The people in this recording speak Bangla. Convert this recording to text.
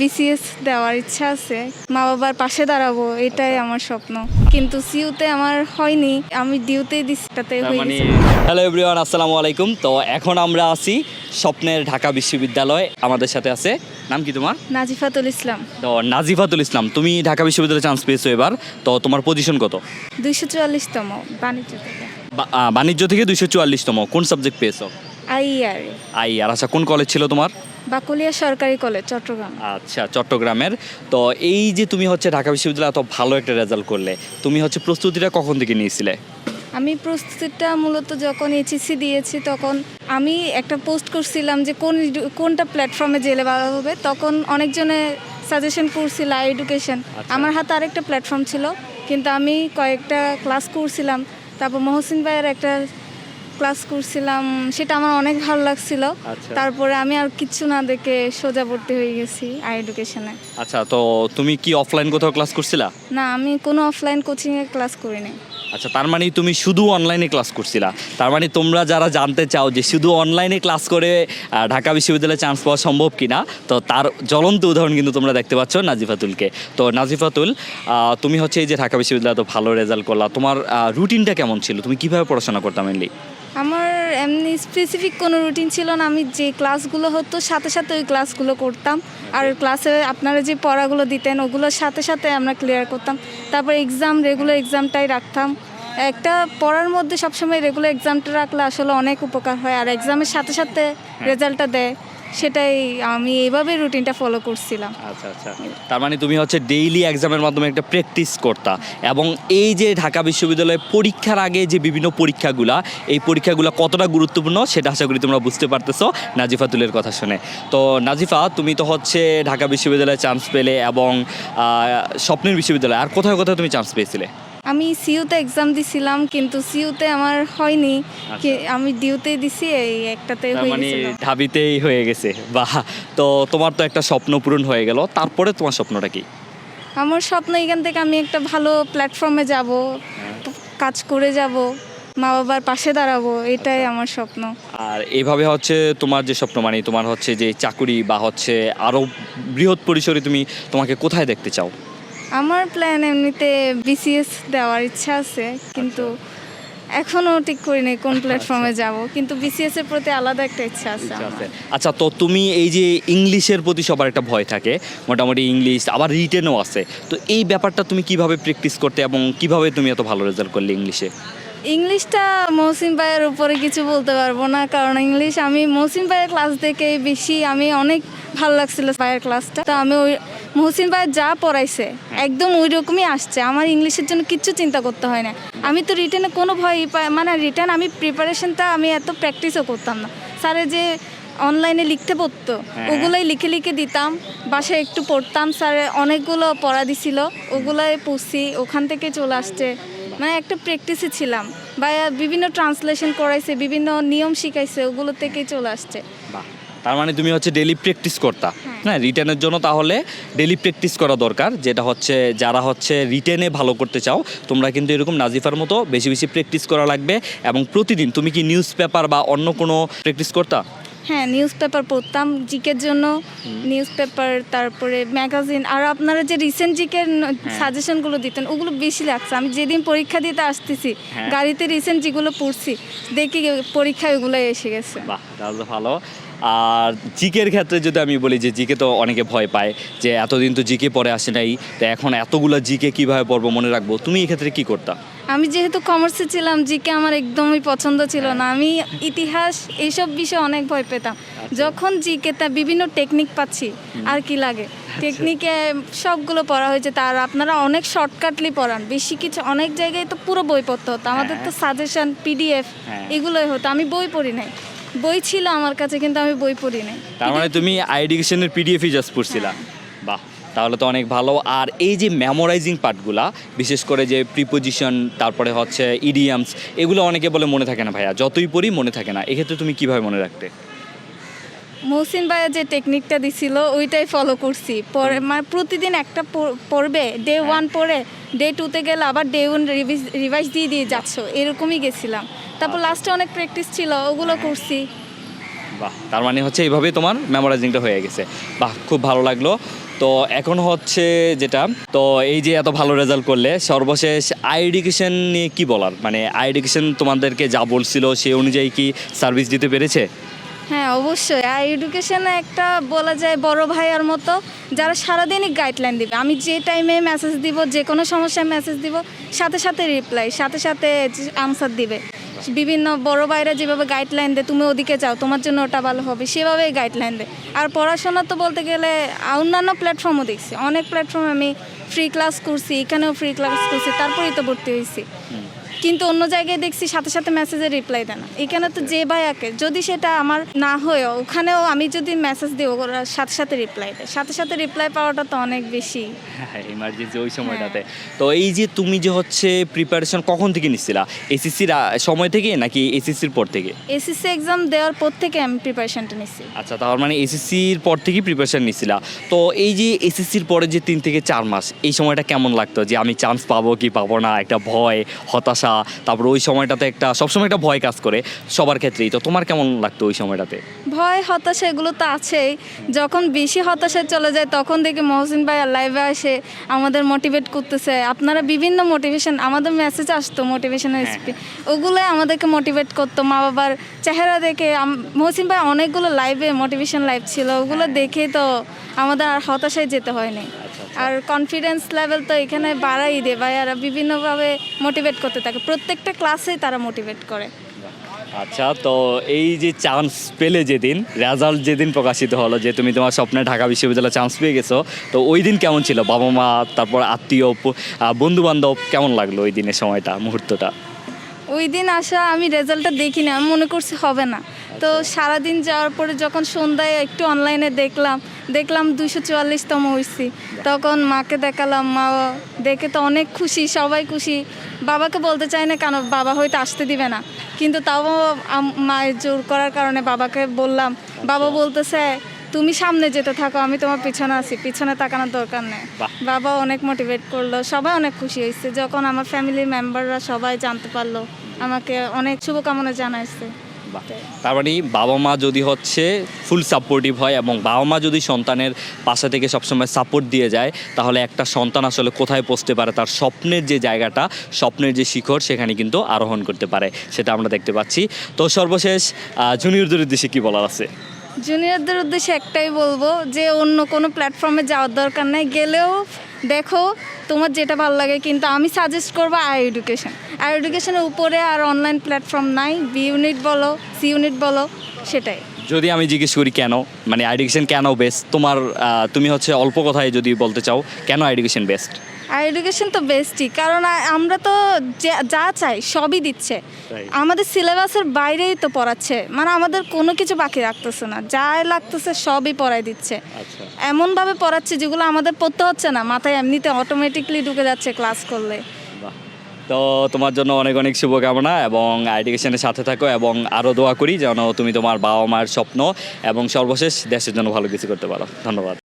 বিসিএস দেওয়ার ইচ্ছা আছে। মা বাবার পাশে দাঁড়াবো এটাই আমার স্বপ্ন। কিন্তু সিউতে আমার হয়নি আমি ডিউতেই দিছি তাতে হ্যালো এভরিওয়ান আসসালামু আলাইকুম। তো এখন আমরা আছি স্বপ্নের ঢাকা বিশ্ববিদ্যালয় আমাদের সাথে আছে নাম কি তোমার? নাজিফাতুল ইসলাম। তো নাজিফাতুল ইসলাম তুমি ঢাকা বিশ্ববিদ্যালয়ে চান্স পেয়েছ এবার তো তোমার পজিশন কত? দুইশো চুয়াল্লিশতম বাণিজ্য থেকে। আহ, বাণিজ্য থেকে দুইশো চুয়াল্লিশতম কোন সাবজেক্ট পেয়েছ? আইআর আই আর আচ্ছা কোন কলেজ ছিল তোমার? বাকুলিয়া সরকারি কলেজ চট্টগ্রাম। আচ্ছা চট্টগ্রামের। তো এই যে তুমি হচ্ছে ঢাকা বিশ্ববিদ্যালয়ে এত ভালো একটা রেজাল্ট করলে তুমি হচ্ছে প্রস্তুতিটা কখন থেকে নিয়েছিলে? আমি প্রস্তুতিটা মূলত যখন এইচএসসি দিয়েছি তখন আমি একটা পোস্ট করছিলাম যে কোন কোনটা প্ল্যাটফর্মে জেলে ভালো হবে। তখন অনেকজনে সাজেশন করছিল এডুকেশন আচ্ছা। আমার হাতে আরেকটা প্ল্যাটফর্ম ছিল কিন্তু আমি কয়েকটা ক্লাস করছিলাম। তারপর মহসিন ভাইয়ের একটা ক্লাস করছিলাম সেটা আমার অনেক ভালো লাগছিল। আচ্ছা। তারপরে আমি আর কিচ্ছু না দেখে সোজা ভর্তি হয়ে গেছি আই এডুকেশনে আচ্ছা তো তুমি কি অফলাইন কোথাও ক্লাস করছিলা? না আমি কোনো অফলাইন কোচিংয়ে ক্লাস করিনি আচ্ছা তার মানে তুমি শুধু অনলাইনে ক্লাস করছিলা? তার মানে তোমরা যারা জানতে চাও যে শুধু অনলাইনে ক্লাস করে ঢাকা বিশ্ববিদ্যালয়ে চান্স পাওয়া সম্ভব কিনা তো তার জ্বলন্ত উদাহরণ কিন্তু তোমরা দেখতে পাচ্ছ নাজিফাতুলকে। তো নাজিফাতুল আহ, তুমি হচ্ছে এই যে ঢাকা বিশ্ববিদ্যালয়ে তো ভালো রেজাল্ট করলা তোমার রুটিনটা কেমন ছিল? তুমি কীভাবে পড়াশোনা করতাম মেনলি আমার এমনি স্পেসিফিক কোনো রুটিন ছিল না। আমি যে ক্লাসগুলো হতো সাথে সাথে ওই ক্লাসগুলো করতাম। আর ক্লাসে আপনারা যে পড়াগুলো দিতেন ওগুলোর সাথে সাথে আমরা ক্লিয়ার করতাম। তারপর এক্সাম রেগুলার এক্সামটাই রাখতাম। একটা পড়ার মধ্যে সবসময় রেগুলার এক্সামটা রাখলে আসলে অনেক উপকার হয়। আর এক্সামের সাথে সাথে রেজাল্টটা দেয়। সেটাই আমি এইভাবে রুটিনটা ফলো করছিলাম। আচ্ছা আচ্ছা। তার মানে তুমি হচ্ছে ডেইলি এক্সামের মাধ্যমে একটা প্র্যাকটিস করতা এবং এই যে ঢাকা বিশ্ববিদ্যালয়ে পরীক্ষার আগে যে বিভিন্ন পরীক্ষাগুলা, এই পরীক্ষাগুলো কতটা গুরুত্বপূর্ণ সেটা আশা করি তোমরা বুঝতে পারতেছো নাজিফাতুলের কথা শুনে। তো নাজিফা, তুমি তো হচ্ছে ঢাকা বিশ্ববিদ্যালয়ে চান্স পেলে এবং স্বপ্নের বিশ্ববিদ্যালয়, আর কোথায় কোথায় তুমি চান্স পেয়েছিলে? আমি সিউতে এক্সাম দিছিলাম কিন্তু সিউতে আমার হয়নি। কি- আমি ডিউতেই দিছি এই একটাতে হয়ে মানে ঢাবিতেই হয়ে গেছে। বাহ! তো তোমার তো একটা স্বপ্ন পূরণ হয়ে গেল তারপরে তোমার স্বপ্নটা কি? আমার স্বপ্ন এখান থেকে আমি একটা ভালো প্ল্যাটফর্মে যাব কাজ করে যাব মা বাবার পাশে দাঁড়াবো এটাই আমার স্বপ্ন। আর এভাবে হচ্ছে তোমার যে স্বপ্ন মানে তোমার হচ্ছে যে চাকুরি বা হচ্ছে আরও বৃহৎ পরিসরে তুমি তোমাকে কোথায় দেখতে চাও? আমার প্ল্যান এমনিতে বিসিএস দেওয়ার ইচ্ছা আছে কিন্তু এখনও ঠিক করিনি কোন প্ল্যাটফর্মে যাব। কিন্তু বিসিএস এর প্রতি আলাদা একটা ইচ্ছা আছে আচ্ছা তো তুমি এই যে ইংলিশের প্রতি সবার একটা ভয় থাকে মোটামুটি ইংলিশ আবার রিটেনও আছে তো এই ব্যাপারটা তুমি কীভাবে প্র্যাকটিস করতে এবং কীভাবে তুমি এত ভালো রেজাল্ট করলে ইংলিশে? ইংলিশটা মৌসিম ভাইয়ের উপরে কিছু বলতে পারব না কারণ ইংলিশ আমি মৌসিম ভাইয়ের ক্লাস দেখে বেশি আমি অনেক ভালো লাগছিল ভাইয়ের ক্লাসটা তো আমি ওই মহসিন ভাই যা পড়াইছে একদম ওই রকমই আসছে। আমার ইংলিশের জন্য কিচ্ছু চিন্তা করতে হয় না। আমি তো রিটার্নে কোনো ভয় মানে রিটার্ন আমি প্রিপারেশনটা আমি এত প্র্যাকটিসও করতাম না। স্যারে যে অনলাইনে লিখতে পড়তো হ্যাঁ। ওগুলোই লিখে লিখে দিতাম। বাসায় একটু পড়তাম স্যার অনেকগুলো পড়া দিছিল ওগুলোই পড়ছি ওখান থেকে চলে আসছে। মানে একটা প্র্যাকটিসে ছিলাম। বা বিভিন্ন ট্রান্সলেশন করাইছে বিভিন্ন নিয়ম শিখাইছে ওগুলো থেকেই চলে আসছে। তার মানে তুমি হচ্ছে ডেলি প্র্যাকটিস করতা। হ্যাঁ। রিটেনের জন্য তাহলে ডেলি প্র্যাকটিস করা দরকার যেটা হচ্ছে যারা হচ্ছে রিটেনে ভালো করতে চাও তোমরা কিন্তু এরকম নাজিফার মতো বেশি বেশি প্র্যাকটিস করা লাগবে এবং প্রতিদিন তুমি কি নিউজ পেপার বা অন্য কোনো প্র্যাকটিস করতা? হ্যাঁ নিউজ পেপার পড়তাম জিকের জন্য নিউজ পেপার তারপরে ম্যাগাজিন আর আপনারা যে রিসেন্ট জিকের সাজেশনগুলো দিতেন ওগুলো বেশি লাগছে। আমি যেদিন পরীক্ষা দিতে আসতেছি হ্যাঁ। গাড়িতে রিসেন্ট যেগুলো পড়ছি দেখি পরীক্ষা ওগুলো এসে গেছে। বাহ তাহলে তো ভালো। আর জিকের ক্ষেত্রে যদি আমি বলি যে জিকে তো অনেকে ভয় পায় যে এতদিন তো জিকে পরে আসে নাই তো এখন এতগুলো জিকে কীভাবে পড়ব মনে রাখব? তুমি এই ক্ষেত্রে কি করতা? আমি যেহেতু কমার্সে ছিলাম জিকে আমার একদমই পছন্দ ছিল না। আমি ইতিহাস এইসব বিষয়ে অনেক ভয় পেতাম। যখন জিকে তা বিভিন্ন টেকনিক পাচ্ছি আর কি লাগে? টেকনিকে সবগুলো পড়া হয়েছে তার আপনারা অনেক শর্টকাটলি পড়ান। বেশি কিছু অনেক জায়গায় তো পুরো বই পড়তে হতো। আমাদের তো সাজেশন পিডিএফ হ্যাঁ। এগুলোই হতো। আমি বই পড়ি নাই। বই ছিল আমার কাছে কিন্তু আমি বই পড়ি নাই তার মানে তুমি আইডিকেশনের পিডিএফই জাস্ট পড়ছিলা? বাহ তাহলে তো অনেক ভালো। আর এই যে মেমোরাইজিং পার্টগুলা বিশেষ করে যে প্রিপোজিশন তারপরে হচ্ছে ইডিয়ামস এগুলো অনেকে বলে মনে থাকে না ভাইয়া। যতই পড়ি মনে থাকে না। এক্ষেত্রে তুমি কীভাবে মনে রাখতে? মৌসিন ভাইয়া যে টেকনিকটা দিছিল ওইটাই ফলো করছি। পরে মানে প্রতিদিন একটা পড়- পড়বে ডে ওয়ান পড়ে ডে টুতে গেলে আবার ডে ওয়ান রিভাইজ দিয়ে দিয়ে যাচ্ছ। এরকমই গেছিলাম। তারপর লাস্টে অনেক প্র্যাকটিস ছিল ওগুলো করছি। বাহ তার মানে হচ্ছে এইভাবে তোমার মেমোরাইজিংটা হয়ে গেছে। বাহ খুব ভালো লাগল। তো এখন হচ্ছে যেটা তো এই যে এত ভালো রেজাল্ট করলে সর্বশেষ আই এডুকেশন নিয়ে কি বলার? মানে আই এডুকেশন তোমাদেরকে যা বলছিল সে অনুযায়ী কি সার্ভিস দিতে পেরেছে? হ্যাঁ অবশ্যই। আর এডুকেশনে একটা বলা যায় বড় ভাইয়ার মতো, যারা সারাদিনই গাইডলাইন দিবে। আমি যে টাইমে মেসেজ দিব, যে কোনো সমস্যায় মেসেজ দিব, সাথে সাথে রিপ্লাই সাথে সাথে আনসার দিবে। বিভিন্ন বড় ভাইরা যেভাবে গাইডলাইন দেয়, তুমি ওদিকে যাও, তোমার জন্য ওটা ভালো হবে, সেভাবেই গাইডলাইন দেয়। আর পড়াশোনা তো বলতে গেলে অন্যান্য প্ল্যাটফর্মও দেখছি। অনেক প্ল্যাটফর্মে আমি ফ্রি ক্লাস করছি, এখানেও ফ্রি ক্লাস করছি, তারপরেই তো ভর্তি হয়েছি। কিন্তু অন্য জায়গায় দেখছি সাথে সাথে মেসেজের রিপ্লাই দেয় না। এখানে তো যে ভাই ভাইয়াকে যদি সেটা আমার না হয় ওখানেও আমি যদি মেসেজ দিই ওরা সাথে সাথে রিপ্লাই দেয়। সাথে সাথে রিপ্লাই পাওয়াটা তো অনেক বেশি। ইমার্জেন্সি ওই সময়টাতে। তো এই যে তুমি যে হচ্ছে প্রিপারেশন কখন থেকে নিচ্ছিলা? এসএসসির সময় থেকে নাকি এসএসসির পর থেকে? এসএসসি এক্সাম দেওয়ার পর থেকে আমি প্রিপারেশনটা নিচ্ছি। আচ্ছা তার মানে এসএসসির পর থেকেই প্রিপারেশন নিছিলা তো এই যে এসএসসির পরে যে তিন থেকে চার মাস এই সময়টা কেমন লাগতো? যে আমি চান্স পাবো কি পাবো না? একটা ভয় হতাশা তারপর ওই সময়টাতে একটা সবসময় একটা ভয় কাজ করে সবার ক্ষেত্রেই। তো তোমার কেমন লাগতো ওই সময়টাতে? ভয় হতাশা এগুলো তো আছেই। যখন বেশি হতাশায় চলে যায় তখন দেখি মহসিন ভাই লাইভে আসে আমাদের মোটিভেট করতেছে। আপনারা বিভিন্ন মোটিভেশন আমাদের মেসেজ আসতো মোটিভেশনের স্পিচ ওগুলোই আমাদেরকে মোটিভেট করতো মা বাবার চেহারা দেখে। মহসিন ভাই অনেকগুলো লাইভে মোটিভেশন লাইভ ছিল। ওগুলো দেখে তো আমাদের আর হতাশায় যেতে হয়নি আর কনফিডেন্স লেভেল তো এখানে বাড়াই দেয়। ভাইয়ারা বিভিন্নভাবে মোটিভেট করতে থাকে। প্রত্যেকটা ক্লাসেই তারা মোটিভেট করে। আচ্ছা তো এই যে চান্স পেলে যেদিন রেজাল্ট যেদিন প্রকাশিত হলো যে তুমি তোমার স্বপ্নে ঢাকা বিশ্ববিদ্যালয়ে চান্স পেয়ে গেছো তো ওই দিন কেমন ছিল? বাবা মা তারপর আত্মীয় বন্ধু বান্ধব কেমন লাগল ওই দিনের সময়টা মুহূর্তটা? ওই দিন আসা আমি রেজাল্টটা দেখিনি, আমি মনে করছি হবে না। তো সারাদিন যাওয়ার পরে যখন সন্ধ্যায় একটু অনলাইনে দেখলাম দেখলাম দুশো চুয়াল্লিশতম হয়েছি তখন মাকে দেখালাম, মা দেখে তো অনেক খুশি, সবাই খুশি। বাবাকে বলতে চাই না কেন, বাবা হয়তো আসতে দিবে না। কিন্তু তাও মায়ের জোর করার কারণে বাবাকে বললাম, বাবা বলতেছে তুমি সামনে যেতে থাকো আমি তোমার পিছনে আছি পিছনে তাকানোর দরকার নেই। বাবা অনেক মোটিভেট করল সবাই অনেক খুশি হয়েছে। যখন আমার ফ্যামিলির মেম্বাররা সবাই জানতে পারল আমাকে অনেক শুভকামনা জানাইছে। তার মানে বাবা মা যদি হচ্ছে ফুল সাপোর্টিভ হয় এবং বাবা মা যদি সন্তানের পাশে থেকে সবসময় সাপোর্ট দিয়ে যায় তাহলে একটা সন্তান আসলে কোথায় পৌঁছতে পারে তার স্বপ্নের যে জায়গাটা স্বপ্নের যে শিখর সেখানে কিন্তু আরোহণ করতে পারে সেটা আমরা দেখতে পাচ্ছি। তো সর্বশেষ জুনিয়রদের উদ্দেশ্যে কি বলার আছে? জুনিয়রদের উদ্দেশ্যে একটাই বলব যে অন্য কোনো প্ল্যাটফর্মে যাওয়ার দরকার নেই। গেলেও দেখো তোমার যেটা ভালো লাগে, কিন্তু আমি সাজেস্ট করব আই এডুকেশন আই এডুকেশনের উপরে আর অনলাইন প্ল্যাটফর্ম নাই। বি ইউনিট বলো সি ইউনিট বলো, সেটাই। যদি আমি জিজ্ঞেস করি কেন? মানে এডুকেশন কেন বেস্ট তোমার তুমি হচ্ছে অল্প কথায় যদি বলতে চাও, কেন এডুকেশন বেস্ট আর এডুকেশন তো বেস্টই কারণ আমরা তো যা চাই সবই দিচ্ছে। আমাদের সিলেবাসের বাইরেই তো পড়াচ্ছে মানে আমাদের কোনো কিছু বাকি রাখতেছে না যা লাগতেছে সবই পড়াই দিচ্ছে। আচ্ছা। এমনভাবে পড়াচ্ছে যেগুলো আমাদের পড়তে হচ্ছে না মাথায় এমনিতে অটোমেটিকলি ঢুকে যাচ্ছে ক্লাস করলে। তো তোমার জন্য অনেক অনেক শুভকামনা এবং এডুকেশনের সাথে থাকো এবং আরও দোয়া করি যেন তুমি তোমার বাবা মায়ের স্বপ্ন এবং সর্বশেষ দেশের জন্য ভালো কিছু করতে পারো। ধন্যবাদ।